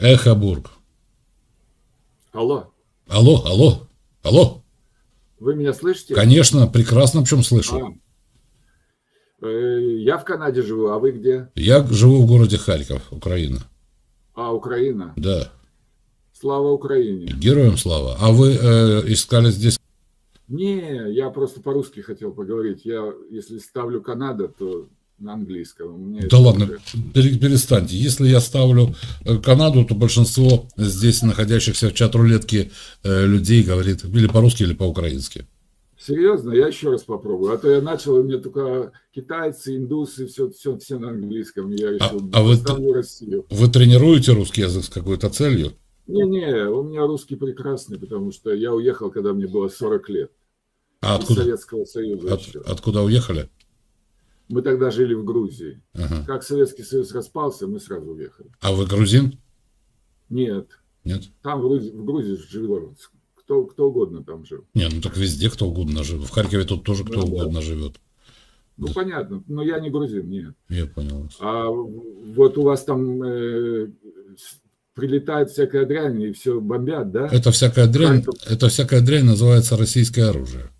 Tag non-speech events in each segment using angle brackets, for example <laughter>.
Эхобург. Алло, Алло, алло, алло. вы меня слышите? Конечно, прекрасно, в чем слышу. А, э, я в Канаде живу, а вы где? Я живу в городе Харьков, Украина. А, Украина. Да. Слава Украине. Героям слава. А вы э, искали здесь... Не, я просто по-русски хотел поговорить. Я, если ставлю Канада, то на английском. Мне Да это ладно, пере- перестаньте. Если я ставлю э, Канаду, то большинство здесь находящихся в чат-рулетке э, людей говорит или по-русски, или по-украински. Серьезно, я еще раз попробую. А то я начал, и мне только китайцы, индусы, все, все, все на английском. Я решил, а вы- поставлю Россию. Вы тренируете русский язык с какой-то целью? Не-не, у меня русский прекрасный, потому что я уехал, когда мне было 40 лет. А Из откуда, Советского Союза от- еще. откуда уехали? Мы тогда жили в Грузии. Ага. Как Советский Союз распался, мы сразу уехали. А вы грузин? Нет, Нет? там в Грузии, в Грузии жил кто, кто угодно там жил. Не, ну так везде кто угодно живет. В Харькове тут тоже кто Ну да. угодно живет. Ну, понятно, но я не грузин, нет. Я понял. вас. А вот у вас там э, прилетает всякая дрянь и все бомбят, да? Это всякая дрянь, Харьков. это всякая дрянь называется российское оружие.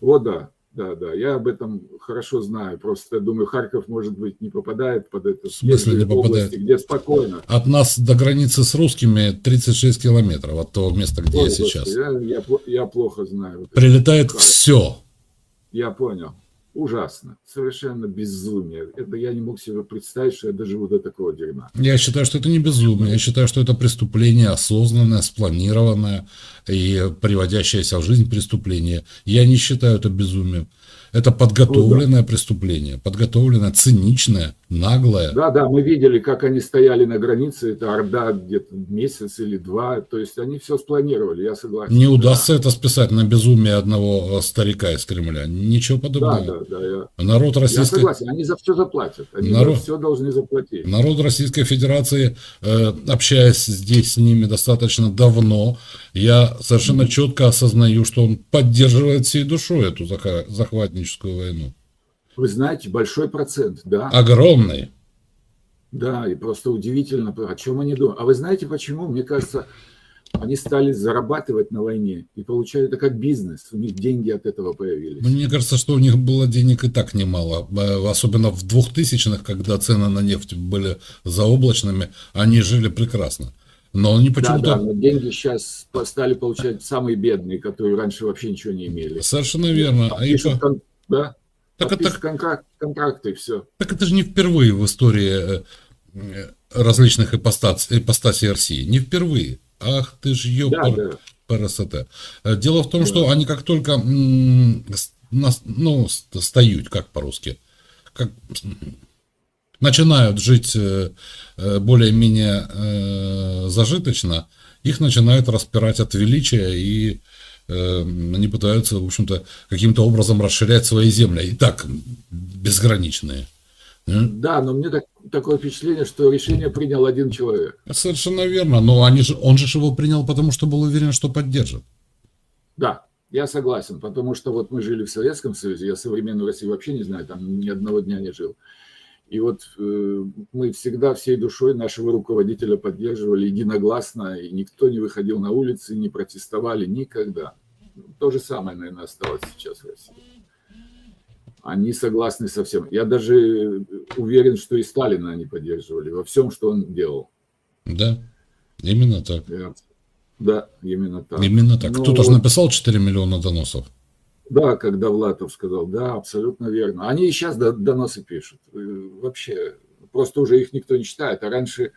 О, да, да, да, я об этом хорошо знаю. Просто думаю, Харьков, может быть, не попадает под это. В смысле не попадает? области, где спокойно. От нас до границы с русскими 36 километров от того места, где Ой, я сейчас. Я, я я плохо знаю. Прилетает все. Я понял. Ужасно. Совершенно безумие. Это я не мог себе представить, что я доживу до такого дерьма. Я считаю, что это не безумие. Я считаю, что это преступление осознанное, спланированное и приводящееся в жизнь преступление. Я не считаю это безумием. Это подготовленное преступление. Подготовленное, циничное, наглое. Да, да, мы видели, как они стояли на границе. Это Орда где-то месяц или два. То есть они все спланировали, я согласен. Не удастся это списать на безумие одного э, старика из Кремля. Ничего Да, подобного. да, да. Я, Народ я российской... согласен. Они за все заплатят. Они Народ- за все должны заплатить. Народ Российской Федерации, э, общаясь здесь с ними достаточно давно, я совершенно четко осознаю, что он поддерживает всей душой эту заха- захватническую войну. Вы знаете, большой процент, да. Огромный. Да, и просто удивительно, о чем они думают. А вы знаете почему? Мне кажется, они стали зарабатывать на войне и получали это как бизнес. У них деньги от этого появились. Мне кажется, что у них было денег и так немало. Э, Особенно в 2000-х, когда цены на нефть были заоблачными, они жили прекрасно. Но они Да, почему-то... да, но деньги сейчас стали получать самые бедные, которые раньше вообще ничего не имели. Совершенно верно. А и Пишут, да, Так, это- контракт- контракты все. Так это же не впервые в истории э, различных ипостас, ипостасей России. Не впервые. Ах ты ж Да, ёпар да. ПРСТ. Э, Дело в том, что они как только ну, с- стают, как по-русски, как начинают жить э, э, более-менее э, зажиточно, их начинают распирать от величия и э, они пытаются, в общем-то, каким-то образом расширять свои земли. И так безграничные. М? Да, но мне так- такое впечатление, что решение принял один человек. Совершенно верно. Но они же, он же его принял, потому что был уверен, что поддержит. Да, я согласен, потому что вот мы жили в Советском Союзе, я современную Россию вообще не знаю, там ни одного дня не жил. И вот э, мы всегда всей душой нашего руководителя поддерживали единогласно, и никто не выходил на улицы, не протестовали никогда. То же самое, наверное, осталось сейчас в России. Они согласны со всем. Я даже уверен, что и Сталина они поддерживали во всем, что он делал. Да, именно так. Да, именно так. Именно так. Ну, Кто-то же вот- написал 4 миллиона доносов. Да, когда Влатов сказал, да, абсолютно верно. Они и сейчас до- доносы пишут. Э, Вообще, просто уже их никто не читает. А раньше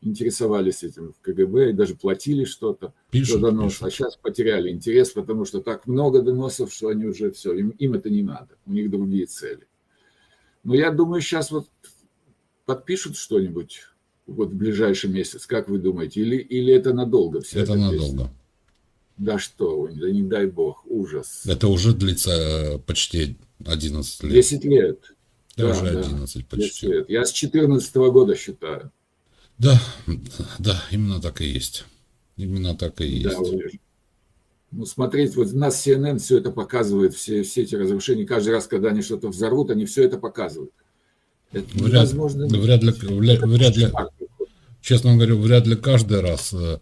интересовались этим в КГБ и даже платили что-то за донос. пишут. А сейчас потеряли интерес, потому что так много доносов, что они уже все, им, им это не надо. У них другие цели. Но я думаю, сейчас вот подпишут что-нибудь вот в ближайший месяц, как вы думаете? Или, или это надолго? Вся Это эта песня? Да что да не дай бог, ужас. Это уже длится э, почти 11 лет. 10 лет. Да, да, уже да. 11 10 почти. лет. Я с 14 года считаю. Да, да, именно так и есть. Именно так и Да, есть. Валер. ну, смотреть, вот у нас CNN все это показывает, все, все эти разрушения. Каждый раз, когда они что-то взорвут, они все это показывают. Это Вряд, невозможно. вряд ли, вряд, вряд ли, честно говоря, вряд ли каждый раз, э,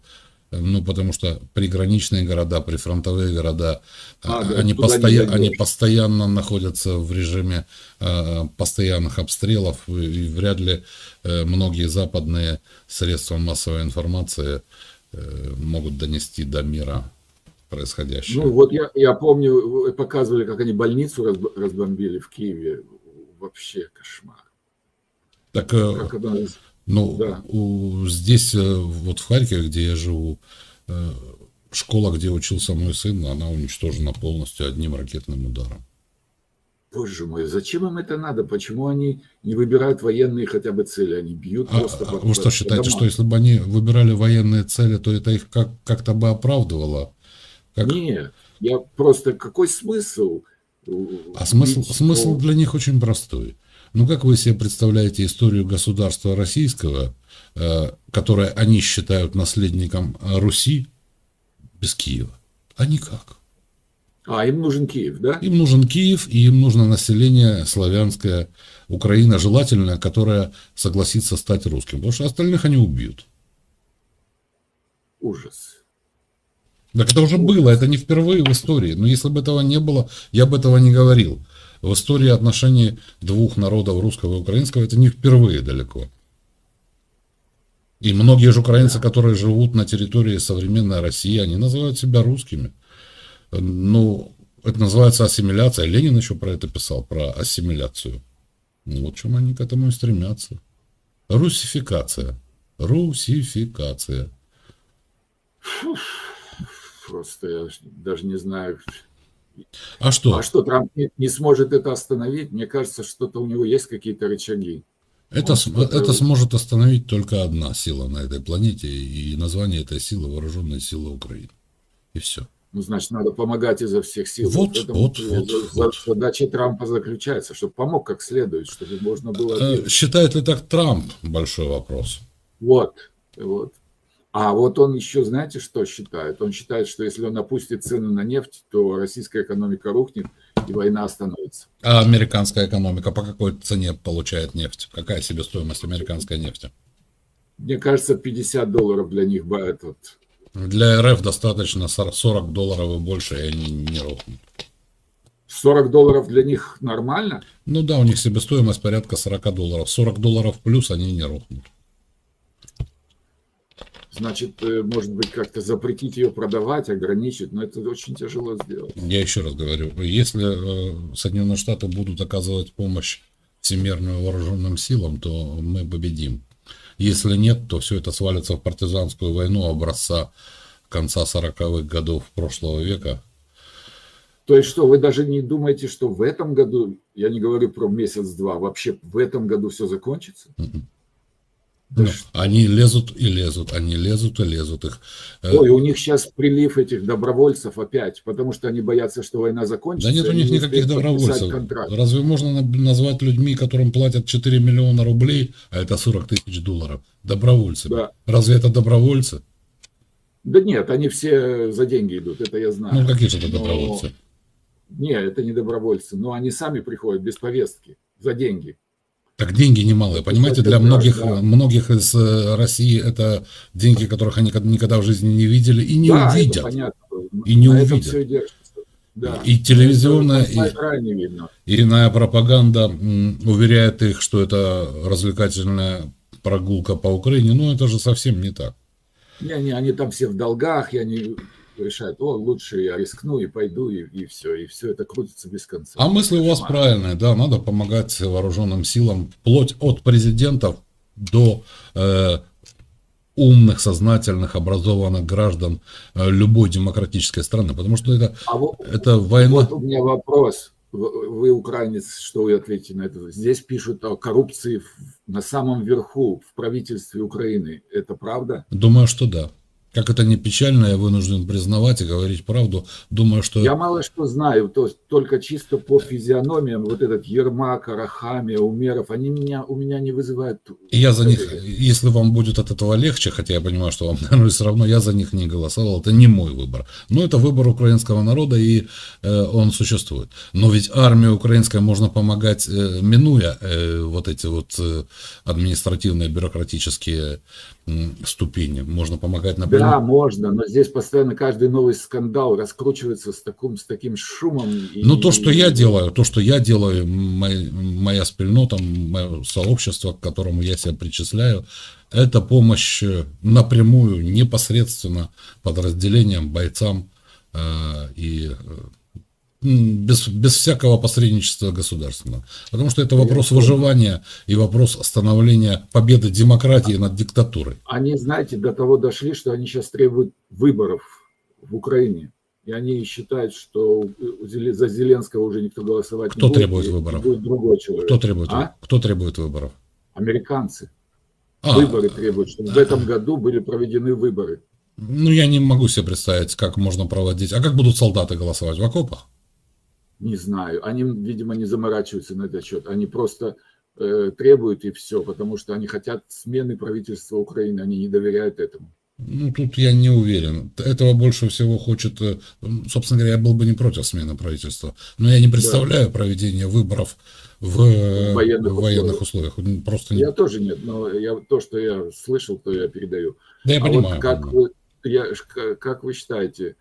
ну, потому что приграничные города, прифронтовые города, А, э, да, они, не постоя- они постоянно находятся в режиме э, постоянных обстрелов, и, и вряд ли э, многие западные средства массовой информации э, могут донести до мира происходящее. Ну, вот я, я помню, вы показывали, как они больницу разб- разбомбили в Киеве. Вообще кошмар. так, э, Как она... Ну, Да. у- здесь, э, вот в Харькове, где я живу, э, школа, где учился мой сын, она уничтожена полностью одним ракетным ударом. Боже мой, зачем им это надо? Почему они не выбирают военные хотя бы цели? Они бьют А, просто а по- вы что по считаете, домам. что если бы они выбирали военные цели, то это их как- как-то бы оправдывало? Как- Нет, я просто... Какой смысл? А смысл, смысл для них очень простой. Ну, как вы себе представляете историю государства российского, э, которое они считают наследником э, Руси, без Киева? А никак. А, им нужен Киев, да? Им нужен Киев, и им нужно население славянское, Украина, желательно, которое согласится стать русским. Потому что остальных они убьют. Ужас. Так это уже было, это не впервые в истории. Но если бы этого не было, я бы этого не говорил. В истории отношений двух народов, русского и украинского, это не впервые далеко. И многие же украинцы, которые живут на территории современной России, они называют себя русскими. Ну, это называется ассимиляция. Ленин еще про это писал, про ассимиляцию. Ну, вот чем они к этому и стремятся. Русификация. Русификация. Просто я даже не знаю. А что? А что, Трамп не, не сможет это остановить? Мне кажется, что-то у него есть какие-то рычаги. Это, это сможет остановить только одна сила на этой планете, и название этой силы Вооруженные силы Украины. И все. Ну, значит, надо помогать изо всех сил. Вот, В этом вот, вот, вот. Задача Трампа заключается, чтобы помог как следует, чтобы можно было... Э, Считает ли так Трамп? Большой вопрос. Вот, вот. А вот он еще, знаете, что считает? Он считает, что если он опустит цены на нефть, то российская экономика рухнет и война остановится. А американская экономика по какой цене получает нефть? Какая себестоимость американской нефти? Мне кажется, 50 долларов для них этот, Для РФ достаточно 40 долларов и больше, и они не рухнут. 40 долларов для них нормально. Ну да, у них себестоимость порядка 40 долларов. 40 долларов плюс они не рухнут. Значит, э, может быть, как-то запретить ее продавать, ограничить, но это очень тяжело сделать. Я еще раз говорю, если э, Соединенные Штаты будут оказывать помощь всемирным вооруженным силам, то мы победим. Если нет, то все это свалится в партизанскую войну образца конца 40-х годов прошлого века. То есть что, вы даже не думаете, что в этом году, я не говорю про месяц-два, вообще в этом году все закончится? Мгм. Да они лезут и лезут, они лезут и лезут их. э, Ой, у них сейчас прилив этих добровольцев опять, потому что они боятся, что война закончится. Да нет у них не никаких добровольцев. Разве можно на- назвать людьми, которым платят 4 миллиона рублей, а это 40 тысяч долларов, добровольцами? Да. Разве это добровольцы? Да нет, они все за деньги идут, это я знаю. Ну какие же это Но- добровольцы? Нет, это не добровольцы, но они сами приходят без повестки, за деньги. Так деньги немалые, понимаете, для многих, да. многих из э, России это деньги, которых они никогда- в жизни не видели и не да, увидят. И не На увидят. Да. И телевизионная, и, и иная пропаганда уверяет их, что это развлекательная прогулка по Украине, но это же совсем не так. Не, не, они там все в долгах, и они решают, о, лучше я рискну и пойду, и, и все. И все это крутится без конца. А мысли у вас Кошмар. правильные, да, надо помогать вооруженным силам, вплоть от президентов до э, умных, сознательных, образованных граждан э, любой демократической страны, потому что это, А вот, это война. вот у меня вопрос. Вы украинец, что вы ответите на это? Здесь пишут о коррупции на самом верху в правительстве Украины. Это правда? Думаю, что да. Как это не печально, я вынужден признавать и говорить правду. Думаю, что Я мало что знаю, то есть только чисто по физиономиям, вот этот Ермак, Арахами, Умеров, они меня, у меня не вызывают... И я за них, если вам будет от этого легче, хотя я понимаю, что вам, <laughs> наверное, все равно, я за них не голосовал, это не мой выбор. Но это выбор украинского народа, и э, он существует. Но ведь армии украинской можно помогать, э, минуя э, вот эти вот э, административные, бюрократические ступени. Можно помогать Да, напрямую. можно, но здесь постоянно каждый новый скандал раскручивается с таким, с таким шумом. и- Ну, то, что я делаю, то, что я делаю, мой- моя спільнота, мое сообщество, к которому я себя причисляю, это помощь э, напрямую, непосредственно подразделениям, бойцам э, и э, без, без всякого посредничества государственного. Потому что это вопрос выживания и вопрос становления победы демократии над диктатурой. Они, знаете, до того дошли, что они сейчас требуют выборов в Украине. И они считают, что за Зеленского уже никто голосовать Кто не будет. требует и выборов? Будет другой человек. Кто требует, А? кто требует выборов? Американцы. А, Выборы требуют, чтобы в этом году были проведены выборы. ну, я не могу себе представить, как можно проводить. А как будут солдаты голосовать? В окопах? Не знаю. Они, видимо, не заморачиваются на этот счет. Они просто э, требуют и все, потому что они хотят смены правительства Украины. Они не доверяют этому. Ну, тут я не уверен. Этого больше всего хочет... э, Собственно говоря, я был бы не против смены правительства. Но я не представляю проведение выборов в, э, В военных в военных условиях. Просто не... Я тоже нет, но я, то, что я слышал, то я передаю. Да, я а понимаю. вот как понимаю. вы, я, как вы считаете,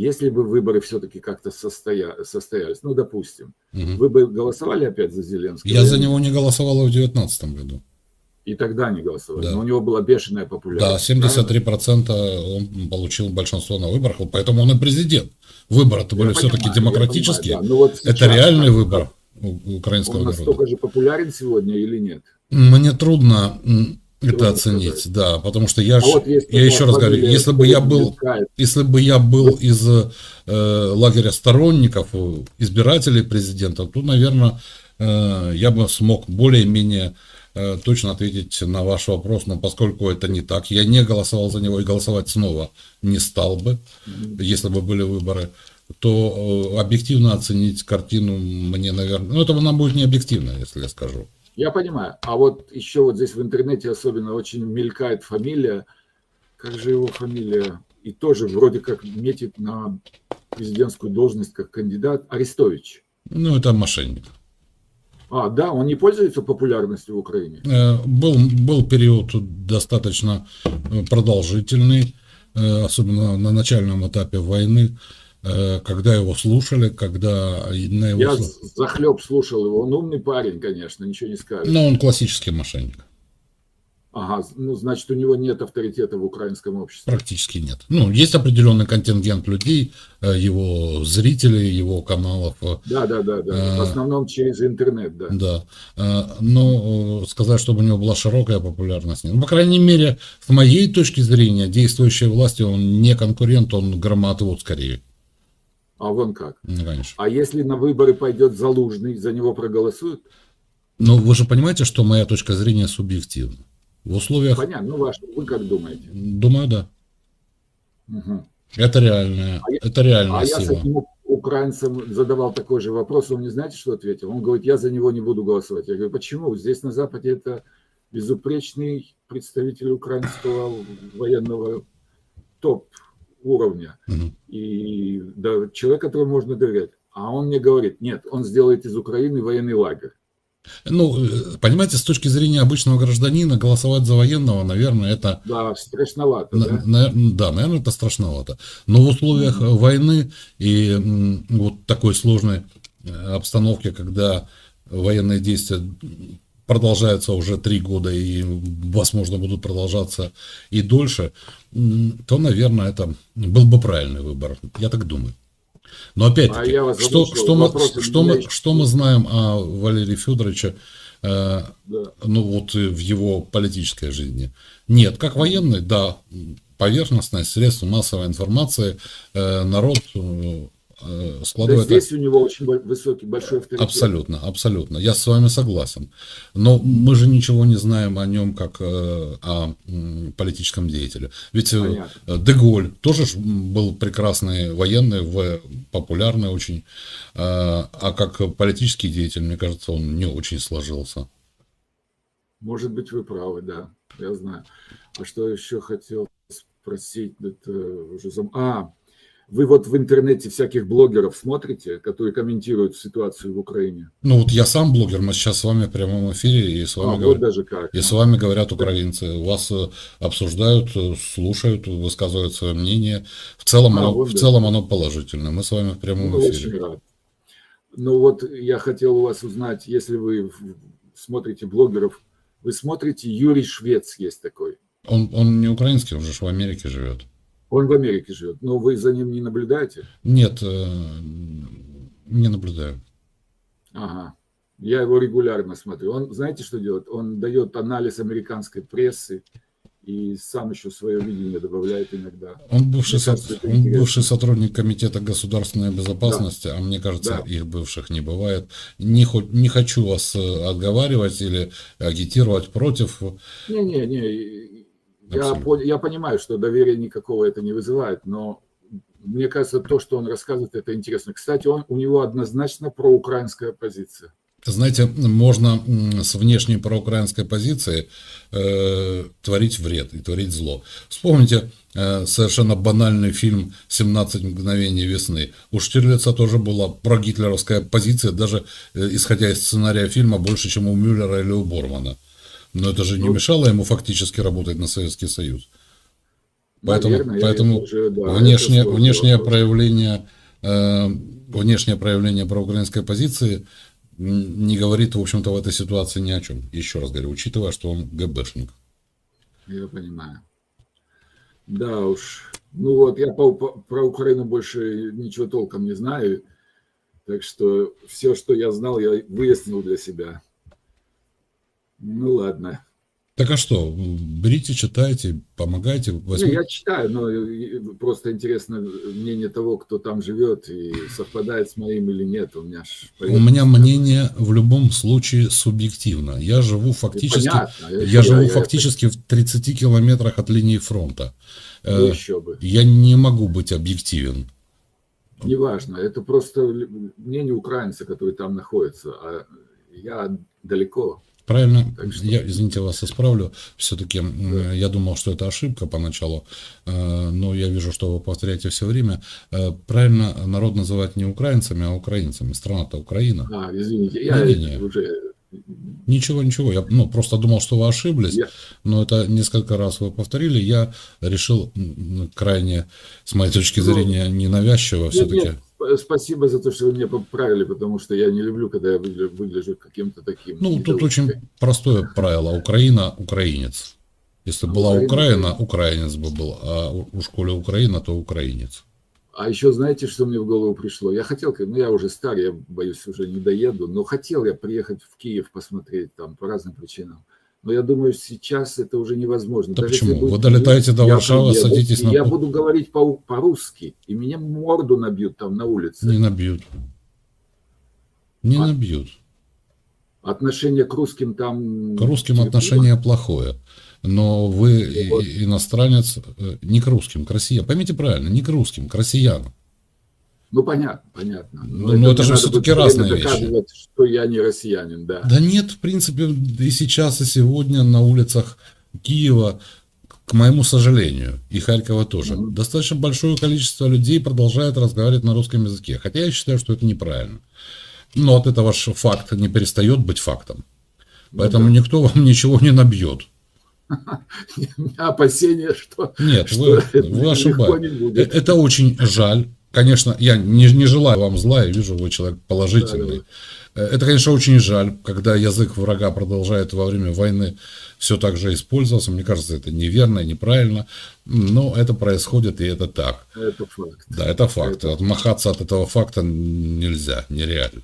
если бы выборы все-таки как-то состоя, состоялись, ну, допустим, Мгм. вы бы голосовали опять за Зеленского? Я за него не голосовал в 2019 году. И тогда не голосовали. Да. Но у него была бешеная Да, популярность. 73% он получил большинство на выборах, поэтому он и президент. Выборы-то были все-таки демократические. понимаю, да. Ну вот Это сейчас реальный как- выбор украинского Он народа. настолько же популярен сегодня или нет? Мне трудно это оценить, сказать. да, потому что я, А ж- вот я еще раз говорю, если бы я был, если бы я был из э, лагеря сторонников, э, избирателей президента, то, наверное, э, я бы смог более-менее э, точно ответить на ваш вопрос, но поскольку это не так, я не голосовал за него и голосовать снова не стал бы, если бы были выборы, то э, объективно оценить картину мне, наверное, ну это она будет не объективно, если я скажу. Я понимаю. А вот еще вот здесь в интернете особенно очень мелькает фамилия. Как же его фамилия? И тоже вроде как метит на президентскую должность как кандидат Арестович. Ну, это мошенник. А, да, он не пользуется популярностью в Украине. Э, Был, был период достаточно э, продолжительный, э, особенно на начальном этапе войны, когда его слушали, когда на его... Я захлеб слушал его. Он умный парень, конечно, ничего не скажешь. Но он классический мошенник. Ага, ну, значит, у него нет авторитета в украинском обществе. Практически нет. Ну, есть определенный контингент людей, э, его зрителей, его каналов, э, Да, да, да, да. В основном через интернет, да. да. Э, Но э, сказать, чтобы у него была широкая популярность, нет. Ну, по крайней мере, с моей точки зрения, действующей власти он не конкурент, он громоотвод скорее. А вон как. Ну, конечно. А если на выборы пойдет Залужный, за него проголосуют? Но вы же понимаете, что моя точка зрения субъективна. В условиях, Понятно, ну ваш, вы как думаете? думаю, да. Мгм. Это реальная, А это реальная А я с сила. этим украинцам задавал такой же вопрос, он не знаете, что ответил? Он говорит, я за него не буду голосовать. Я говорю, почему? Здесь на Западе это безупречный представитель украинского военного топ уровня. И да, человек, которому можно доверять. А он мне говорит, нет, он сделает из Украины военный лагерь. Ну, э, понимаете, с точки зрения обычного гражданина голосовать за военного, наверное, это Да, страшновато, На- да? на- да, наверное, это страшновато. Но в условиях э, войны и м, вот такой сложной э, обстановки, когда военные действия продолжаются уже три года и, возможно, будут продолжаться и дольше, то, наверное, это был бы правильный выбор. Я так думаю. Но А опять-таки, вас что, что, мы, что, мы, что мы знаем о Валерии Федоровиче, э, Да. ну вот в его политической жизни. Нет, как военный, да, поверхностное средство массовой информации, э, народ э, э, складывает... здесь у него очень высокий, большой авторитет. Абсолютно, абсолютно. Я с вами согласен. Но мы же ничего не знаем о нем как э, о политическом деятеле. Ведь э, Понятно. Деголь тоже был прекрасный военный, популярный очень. Э, А как политический деятель, мне кажется, он не очень сложился. Может быть, вы правы, да, я знаю. А что еще хотел спросить? Это уже зам- А, Вы вот в интернете всяких блогеров смотрите, которые комментируют ситуацию в Украине? Ну вот я сам блогер, мы сейчас с вами в прямом эфире, и с А, вами, вот говорят, даже как. и с вами говорят украинцы. Вас э, обсуждают, э, слушают, высказывают свое мнение. В целом, А, оно, вот в да. целом оно положительное. Мы с вами в прямом Ну, очень эфире. рад. Ну вот я хотел у вас узнать, если вы смотрите блогеров, вы смотрите Юрий Швец есть такой. Он, он не украинский, он же в Америке живет. Он в Америке живет, но вы за ним не наблюдаете? Нет, э, не наблюдаю. Ага. Я его регулярно смотрю. Он, знаете, что делает? Он дает анализ американской прессы и сам еще свое видение добавляет иногда. Он бывший, Мне со- кажется, это он бывший сотрудник Комитета государственной безопасности, а мне кажется, Да. их бывших не бывает. Не, хо- не хочу вас э, отговаривать или агитировать против. Не-не-не, я, пон- я понимаю, что доверия никакого это не вызывает, но мне кажется, то, что он рассказывает, это интересно. Кстати, он, у него однозначно проукраинская позиция. Знаете, можно с внешней проукраинской позиции э, творить вред и творить зло. Вспомните э, совершенно банальный фильм «17 мгновений весны». У Штирлица тоже была прогитлеровская позиция, даже э, исходя из сценария фильма, больше, чем у Мюллера или у Бормана. Но это же не Ну, мешало ему фактически работать на Советский Союз. Поэтому, Наверное, поэтому это уже, да, внешнее, внешнее вопрос. проявление, э, внешнее проявление проукраинской позиции не говорит, в общем-то, в этой ситуации ни о чем. Еще раз говорю, учитывая, что он ГБшник. Я понимаю. Да уж. Ну вот, я по- по- про Украину больше ничего толком не знаю. Так что все, что я знал, я выяснил для себя. Ну ладно. Так а что, берите, читайте, помогайте. Возьмите. я читаю, но и просто интересно мнение того, кто там живет, и совпадает с моим или нет. У меня ж У меня мнение в любом случае субъективно. Я живу фактически, Понятно. я живу я- фактически в 30 километрах от линии фронта. Ну, Э, еще бы. Я не могу быть объективен. Неважно, это просто мнение украинца, который там находится, а я далеко. Правильно, Так что- я, извините, вас исправлю. Все-таки я думал, что это ошибка поначалу, э, но я вижу, что вы повторяете все время. Э, Правильно народ называть не украинцами, а украинцами. Страна-то Украина. А, извините, я Не-не-не. уже... Ничего, ничего. Я ну, просто думал, что вы ошиблись, Я- но это несколько раз вы повторили. Я решил крайне, с моей точки Ну, зрения, ненавязчиво все-таки. нет, спасибо за то, что вы меня поправили, потому что я не люблю, когда я выгля- выгляжу каким-то таким. Ну, тут недоучкой. очень простое правило. Украина – украинец. Если А была Украина- Украина, украинец бы был, а у- у школе Украина, то украинец. А еще знаете, что мне в голову пришло? Я хотел, ну я уже стар, я боюсь, уже не доеду, но хотел я приехать в Киев посмотреть там по разным причинам. Но я думаю, сейчас это уже невозможно. Да Даже почему? будет Вы долетаете до я Варшавы, садитесь и на Я буду говорить по- по-русски, и меня морду набьют там на улице. Не набьют. Не А- набьют. Отношение к русским там... К русским терпимо. отношение плохое. Но вы Вот. иностранец э, не к русским, к россиянам. Поймите правильно, не к русским, к россиянам. Ну, понятно, понятно. Ну, но это мне же время разные вещи. что я не россиянин, да. Да нет, в принципе, и сейчас, и сегодня на улицах Киева, к моему сожалению, и Харькова тоже, Мгм. достаточно большое количество людей продолжает разговаривать на русском языке. Хотя я считаю, что это неправильно. Но от этого ж факт не перестает быть фактом. Поэтому Ну да. никто вам ничего не набьет. <laughs> У меня опасения, что, Нет, что вы, это вы ошибаетесь. не Э, будет. Это очень жаль. Конечно, я не, не желаю вам зла, я вижу, вы человек положительный. Э, Это, конечно, очень жаль, когда язык врага продолжает во время войны все так же использоваться. Мне кажется, это неверно, неправильно. Но это происходит, и это так. Это факт. Да, это факт. Это- Отмахаться от этого факта нельзя, нереально.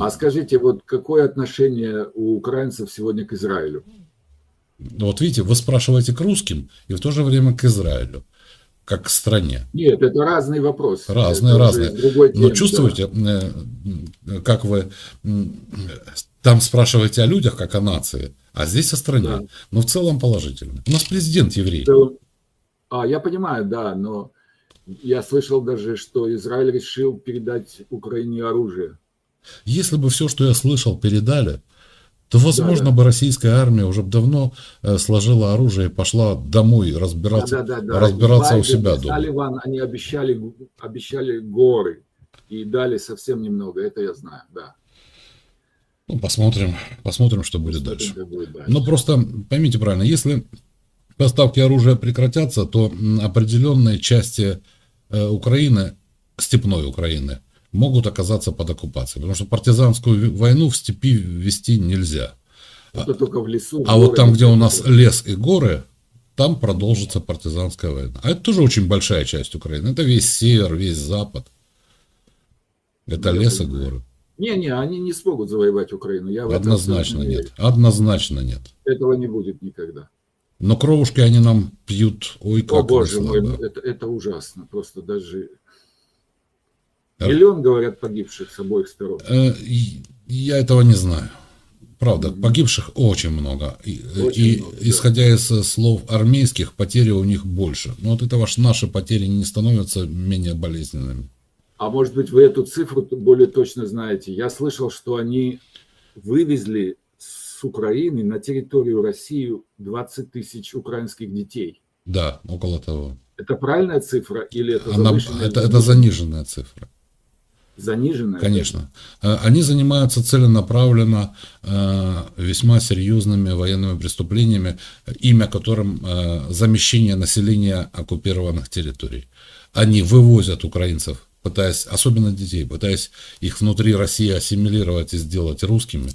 А скажите, вот какое отношение у украинцев сегодня к Израилю? Ну, Вот видите, вы спрашиваете к русским и в то же время к Израилю, как к стране. Нет, это разный вопрос. Разные, Это разные. Но чувствуете, э, м, как вы там спрашиваете о людях, как о нации, а здесь о стране. Да. Но в целом положительно. У нас президент еврей. да. А, я понимаю, да, но я слышал даже, что Израиль решил передать Украине оружие. Если бы все, что я слышал, передали, то, возможно, да. бы российская армия уже давно э, сложила оружие и пошла домой разбираться, Да, да, да, да. разбираться у себя дома. Салливан, они обещали, обещали горы и дали совсем немного, это я знаю, да. Ну, посмотрим, посмотрим, что будет Посмотрим, дальше. будет дальше. Но просто поймите правильно, если поставки оружия прекратятся, то определенные части э, Украины, степной Украины, могут оказаться под оккупацией. Потому что партизанскую войну в степи вести нельзя. Это только в лесу. А вот там, где у нас лес и горы, там продолжится партизанская война. А это тоже очень большая часть Украины. Это весь север, весь запад. Это Я лес и понимаю. горы. Не-не, они не смогут завоевать Украину. Я Однозначно не нет. Однозначно нет. Этого не будет никогда. Но кровушки они нам пьют, ой, О, как боже весело, мой, это, это ужасно. Просто даже... Да. Миллион, говорят, погибших с обоих сторон. Э, Я этого не знаю. Правда, погибших очень много. И, Очень и много, да. исходя из э, слов армейских, потери у них больше. Но вот это ваш, наши потери не становятся менее болезненными. А может быть, вы эту цифру более точно знаете. Я слышал, что они вывезли с Украины на территорию России 20 тысяч украинских детей. Да, около того. Это правильная цифра или это Она- это, это заниженная цифра. Заниженная? Конечно. Э, Они занимаются целенаправленно э, весьма серьезными военными преступлениями, имя которым э, замещение населения оккупированных территорий. Они вывозят украинцев, пытаясь, особенно детей, пытаясь их внутри России ассимилировать и сделать русскими,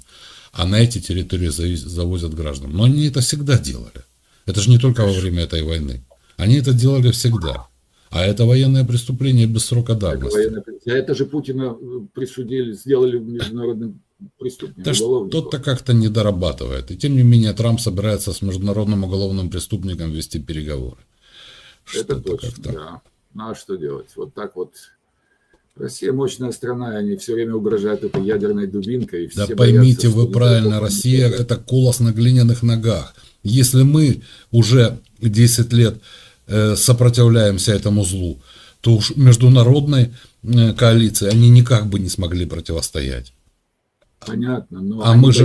а на эти территории завозят граждан. Но они это всегда делали. Это же не только во время этой войны. Они это делали всегда. А это военное преступление без срока Это, давности. военная преступление. А это же Путина э, присудили, сделали международным преступником. Да что-то как-то не дорабатывает. И тем не менее Трамп собирается с международным уголовным преступником вести переговоры. Это Что-то точно, как-то. да. Ну а что делать? Вот так вот. Россия мощная страна, и они все время угрожают этой ядерной дубинкой. и Да все поймите боятся, вы что правильно, Россия это колос на глиняных ногах. Если мы уже 10 лет сопротивляемся этому злу, то уж международной э, коалиции они никак бы не смогли противостоять. Понятно, но А мы же-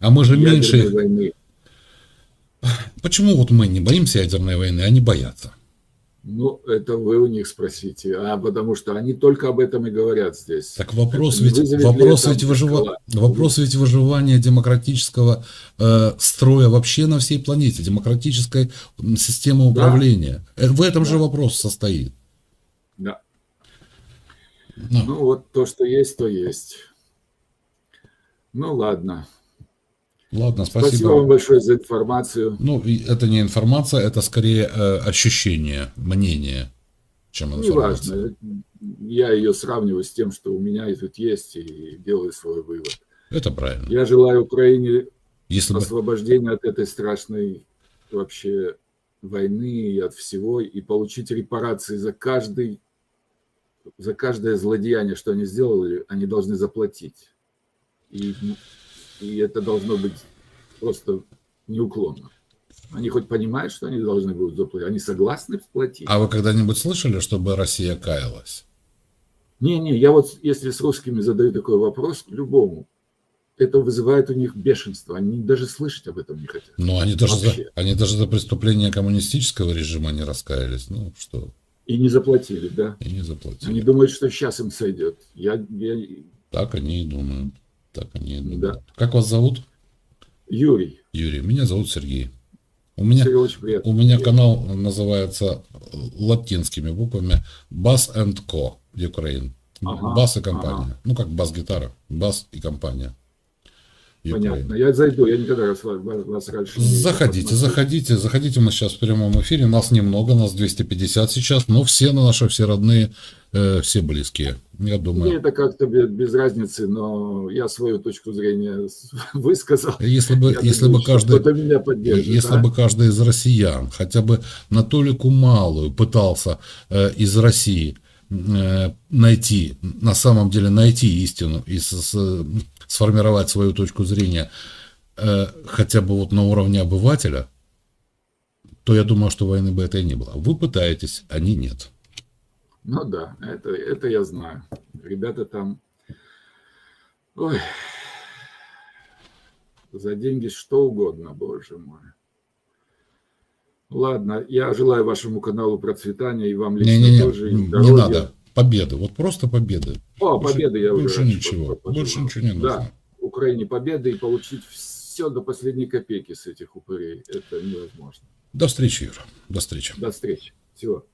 А мы же меньше... войны. Почему вот мы не боимся ядерной войны, они боятся? Ну, это вы у них спросите. А потому что они только об этом и говорят здесь. Так вопрос Это ведь, вопрос ведь, выжива- вопрос ведь выживания демократического э, строя вообще на всей планете, демократической системы управления. Э, В этом же Да. вопрос состоит. Да. Ну, Ну, вот то, что есть, то есть. Ну, ладно. Ладно, Спасибо. спасибо. вам большое за информацию. Ну, это не информация, это скорее э, ощущение, мнение, чем информация. Неважно. Я ее сравниваю с тем, что у меня и тут есть, и делаю свой вывод. Это правильно. Я желаю Украине Если бы, освобождения от этой страшной вообще войны и от всего, и получить репарации за каждый за каждое злодеяние, что они сделали, они должны заплатить. И, и это должно быть просто неуклонно. Они хоть понимают, что они должны будут заплатить? Они согласны платить? а вы когда-нибудь слышали, чтобы Россия каялась? Не-не, я вот, если с русскими задаю такой вопрос, любому, это вызывает у них бешенство. Они даже слышать об этом не хотят. Но они даже, за, они даже за преступление коммунистического режима не раскаялись. Ну, что, И не заплатили, да? и не заплатили. Они думают, что сейчас им сойдет. Я, я... Так они и думают. Так они думают. Да. Как вас зовут? Юрий, Юрий. Меня зовут Сергей. У меня, Сергей, очень приятно. у меня канал называется латинскими буквами Bass and Co. Ukraine. Ага, Бас и компания. ага. Ну, как бас-гитара. Бас и компания. Понятно. Я зайду, я никогда вас, вас- раньше не Заходите, посмотрел. заходите, заходите. Мы сейчас в прямом эфире. Нас немного, нас 250 сейчас, но все наши, все родные, э, все близкие. Я Мне думаю. это как-то без, разницы, но я свою точку зрения <laughs> высказал. Если бы, Я если думаю, бы каждый, меня поддержит. Если а? бы каждый из россиян хотя бы на толику малую пытался э, из России э, найти, на самом деле найти истину и с- с- сформировать свою точку зрения э, хотя бы вот на уровне обывателя, то я думаю, что войны бы этой не было. Вы пытаетесь, они нет. Ну да, это, это я знаю. Ребята там... Ой. За деньги что угодно, боже мой. Ладно, я желаю вашему каналу процветания и вам лично Не-не-не, тоже. и не здоровья. надо. Победы. Вот просто победы. О, Больше- победы я уже Больше раньше ничего. Больше ничего не нужно. Да, Украине победы и получить все до последней копейки с этих упырей. Это невозможно. До встречи, Юра. До встречи. До встречи. Всего.